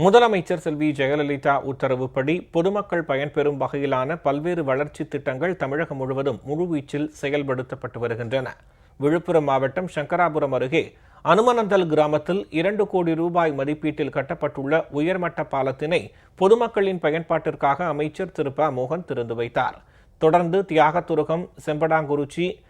முதலமைச்சர் செல்வி ஜெயலலிதா உத்தரவுப்படி பொதுமக்கள் பயன்பெறும் வகையிலான பல்வேறு வளர்ச்சி திட்டங்கள் தமிழகம் முழுவதும் முழுவீச்சில் செயல்படுத்தப்பட்டு வருகின்றன. விழுப்புரம் மாவட்டம் சங்கராபுரம் அருகே அனுமனந்தல் கிராமத்தில் இரண்டு கோடி ரூபாய் மதிப்பீட்டில் கட்டப்பட்டுள்ள உயர்மட்ட பாலத்தினை பொதுமக்களின் பயன்பாட்டிற்காக அமைச்சர் திரு. ப. மோகன் திறந்து வைத்தார். தொடர்ந்து தியாகத்துருகம் செம்படாங்குறிச்சி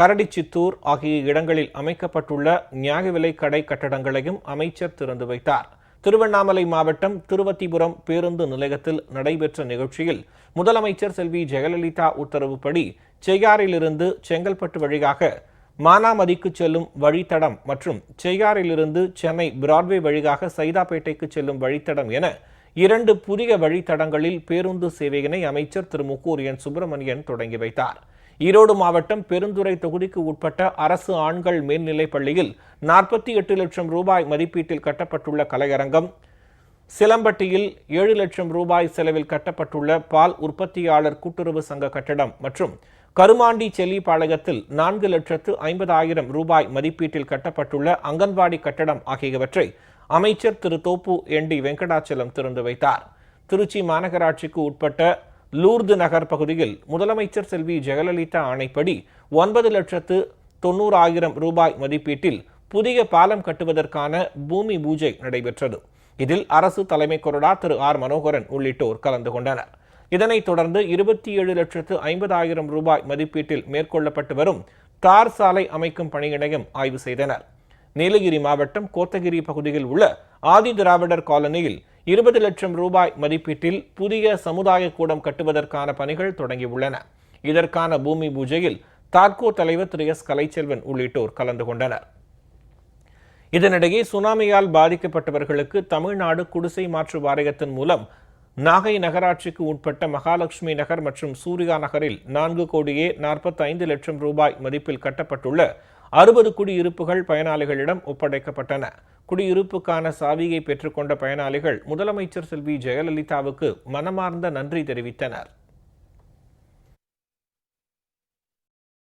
கரடிச்சித்தூர் ஆகிய இடங்களில் அமைக்கப்பட்டுள்ள நியாய விலைக் கடை கட்டடங்களையும் அமைச்சர் திறந்து வைத்தார். திருவண்ணாமலை மாவட்டம் திருவத்திபுரம் பேருந்து நிலையத்தில் நடைபெற்ற நிகழ்ச்சியில் முதலமைச்சர் செல்வி ஜெயலலிதா உத்தரவுப்படி செய்யாறிலிருந்து செங்கல்பட்டு வழியாக மானாமதிக்கு செல்லும் வழித்தடம் மற்றும் செய்யாறிலிருந்து சென்னை பிராட்வே வழியாக சைதாப்பேட்டைக்கு செல்லும் வழித்தடம் என இரண்டு புதிய வழித்தடங்களில் பேருந்து சேவையினை அமைச்சர் திரு முக்கூரியன் சுப்பிரமணியன் தொடங்கி வைத்தார். ஈரோடு மாவட்டம் பெருந்துறை தொகுதிக்கு உட்பட்ட அரசு ஆண்கள் மேல்நிலைப் பள்ளியில் நாற்பத்தி எட்டு லட்சம் ரூபாய் மதிப்பீட்டில் கட்டப்பட்டுள்ள கலையரங்கம். சிலம்பட்டியில் ஏழு லட்சம் ரூபாய் செலவில் கட்டப்பட்டுள்ள பால் உற்பத்தியாளர் கூட்டுறவு சங்க கட்டடம் மற்றும் கருமாண்டி செல்லிப்பாளையத்தில் நான்கு லட்சத்து ஐம்பதாயிரம் ரூபாய் மதிப்பீட்டில் கட்டப்பட்டுள்ள அங்கன்வாடி கட்டடம் ஆகியவற்றை அமைச்சர் திரு. தோப்பு என் டி வெங்கடாச்சலம் திறந்து வைத்தார். திருச்சி மாநகராட்சிக்கு உட்பட்ட லூர்து நகர் பகுதியில் முதலமைச்சர் செல்வி ஜெயலலிதா ஆணைப்படி ஒன்பது லட்சத்து தொண்ணூறாயிரம் ரூபாய் மதிப்பீட்டில் புதிய பாலம் கட்டுவதற்கான பூமி பூஜை நடைபெற்றது. இதில் அரசு தலைமை கொறடா திரு ஆர் மனோகரன் உள்ளிட்டோர் கலந்து கொண்டனர். இதனைத் தொடர்ந்து இருபத்தி ஏழு லட்சத்து ஐம்பதாயிரம் ரூபாய் மதிப்பீட்டில் மேற்கொள்ளப்பட்டு வரும் தார் சாலை அமைக்கும் பணியினையும் ஆய்வு செய்தனர். நீலகிரி மாவட்டம் கோத்தகிரி பகுதியில் உள்ள ஆதி திராவிடர் காலனியில் இருபது லட்சம் ரூபாய் மதிப்பீட்டில் புதிய சமுதாய கூடம் கட்டுவதற்கான பணிகள் தொடங்கியுள்ளன. இதற்கான பூமி பூஜையில் தாக்கோ தலைவர் திரு எஸ். கலைச்செல்வன் உள்ளிட்டோர் கலந்து கொண்டனர். இதனிடையே சுனாமியால் பாதிக்கப்பட்டவர்களுக்கு தமிழ்நாடு குடிசை மாற்று வாரியத்தின் மூலம் நாகை நகராட்சிக்கு உட்பட்ட மகாலட்சுமி நகர் மற்றும் சூர்யா நகரில் நான்கு கோடியே நாற்பத்தி ஐந்து லட்சம் ரூபாய் மதிப்பில் கட்டப்பட்டுள்ள அறுபது குடியிருப்புகள் பயனாளிகளிடம் ஒப்படைக்கப்பட்டன. குடியிருப்புக்கான சாவியை பெற்றுக்கொண்ட பயனாளிகள் முதலமைச்சர் செல்வி ஜெயலலிதாவுக்கு மனமார்ந்த நன்றி தெரிவித்தனர்.